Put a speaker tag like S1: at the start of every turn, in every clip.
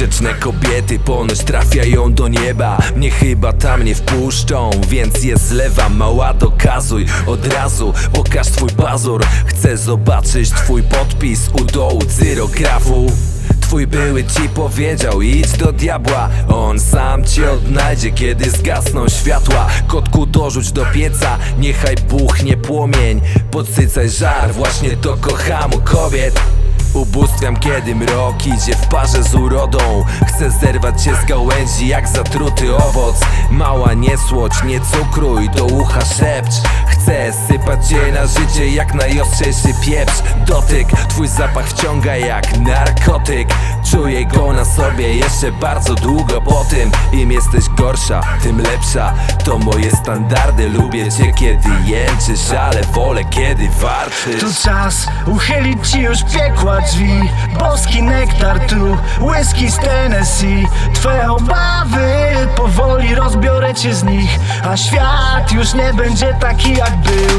S1: Liczne kobiety ponoć trafiają do nieba. Mnie chyba tam nie wpuszczą, więc je zlewam. Mała dokazuj, od razu pokaż twój pazur. Chcę zobaczyć twój podpis u dołu cyrografu. Twój były ci powiedział idź do diabła. On sam cię odnajdzie kiedy zgasną światła. Kotku dorzuć do pieca niechaj buchnie płomień. Podsycaj żar właśnie to kocham u kobiet Ubóstwiam kiedy mrok idzie w parze z urodą. Chcę zerwać się z gałęzi jak zatruty owoc. Mała nie słodź, nie cukruj, do ucha szepcz Chcę sypać cię na życie jak najostrzejszy pieprz. Dotyk, twój zapach wciąga jak narkotyk. Czuję go na sobie jeszcze bardzo długo. Po tym Im jesteś gorsza, tym lepsza. To moje standardy, lubię cię kiedy jęczysz Ale wolę kiedy warczysz.
S2: Tu czas uchylić ci już piekła drzwi. Boski nektar tu, whisky z Tennessee. Twe obawy powoli rozbiorę cię z nich A świat już nie będzie taki jak był.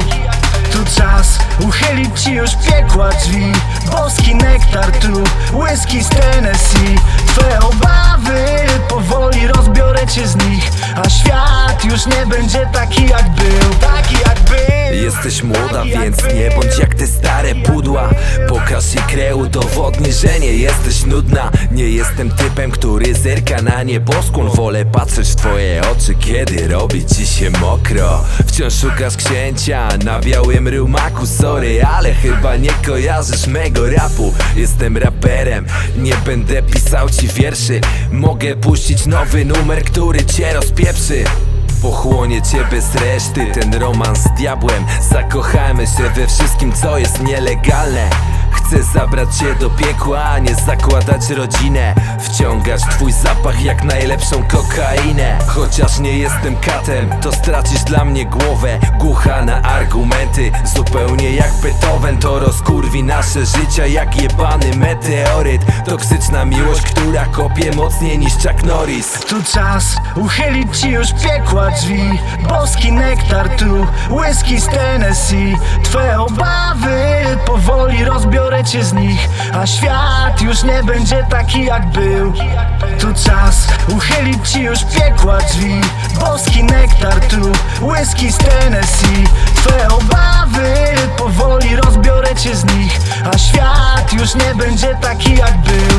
S2: Tu czas uchylić ci już piekła drzwi. Boski nektar tu, whisky z Tennessee. Twe obawy powoli rozbiorę cię z nich. A świat już nie będzie taki jak był. Taki jak był
S1: Jesteś młoda, więc nie bądź jak te stare pudła. Pokaż i kreł, udowodnij, że nie jesteś nudna. Nie jestem typem, który zerka na nieboskłon Wolę patrzeć w twoje oczy, kiedy robi ci się mokro. Wciąż szukasz księcia na białym rumaku Sorry, ale chyba nie kojarzysz mego rapu. Jestem raperem, nie będę pisał ci wierszy. Mogę puścić nowy numer, który cię rozpieprzy Pochłonie cię bez reszty. Ten romans z diabłem. Zakochajmy się we wszystkim co jest nielegalne Chcę zabrać cię do piekła, a nie zakładać rodzinę. Wciągać twój zapach jak najlepszą kokainę. Chociaż nie jestem katem, to stracisz dla mnie głowę. Głucha na argumenty, zupełnie jak Beethoven To rozkurwi nasze życia jak jebany meteoryt. Toksyczna miłość, która kopie mocniej niż Chuck Norris.
S2: Tu czas uchylić ci już piekła drzwi. Boski nektar tu, whisky z Tennessee. Obawy powoli rozbiorę cię z nich A świat już nie będzie taki jak był. Tu czas uchylić ci już piekła drzwi. Boski nektar tu, whisky z Tennessee. Twe obawy powoli rozbiorę cię z nich A świat już nie będzie taki jak był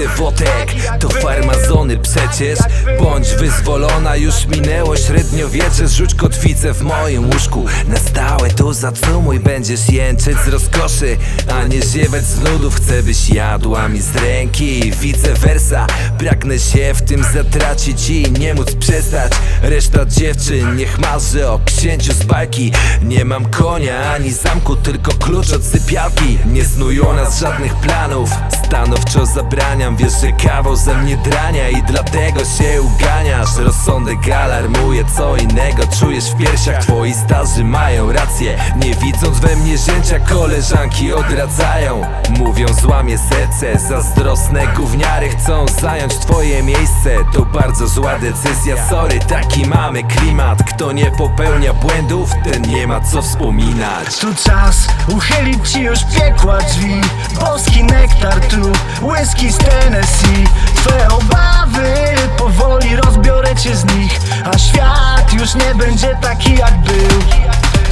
S1: Słuchaj dewotek, to farmazony przecież Bądź wyzwolona, już minęło średniowiecze Rzuć kotwicę w moim łóżku. Na stałe tu zacumuj, będziesz jęczeć z rozkoszy A nie ziewać z nudów, chcę byś jadła mi z ręki I vice versa, pragnę się w tym zatracić i nie móc przestać. Reszta dziewczyn niech marzy o księciu z bajki. Nie mam konia ani zamku, tylko klucz od sypialki. Nie snują nas żadnych planów Stanowczo zabraniam, wiesz, że kawał ze mnie drania I dlatego się uganiasz. Rozsądek alarmuje, co innego czujesz w piersiach. Twoi starzy mają rację Nie widząc we mnie zięcia, koleżanki odradzają Mówią złamie serce, zazdrosne gówniary chcą zająć twoje miejsce. To bardzo zła decyzja, sorry, taki mamy klimat. Kto nie popełnia błędów, ten nie ma co wspominać.
S2: Tu czas uchylić ci już piekła drzwi Boski nektar tu, whisky z Tennessee. Twe obawy powoli rozbiorę cię z nich A świat już nie będzie taki jak był.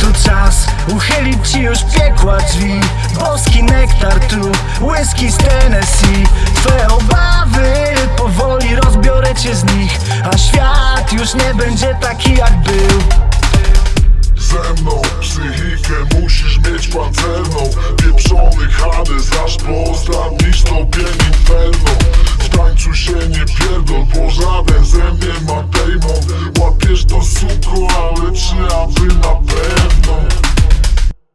S2: Tu czas uchylić ci już piekła drzwi. Boski nektar tu, whisky z Tennessee. Twe obawy powoli rozbiorę cię z nich A świat już nie będzie taki jak był.
S3: Ze mną psychikę musisz mieć pancerną drop it.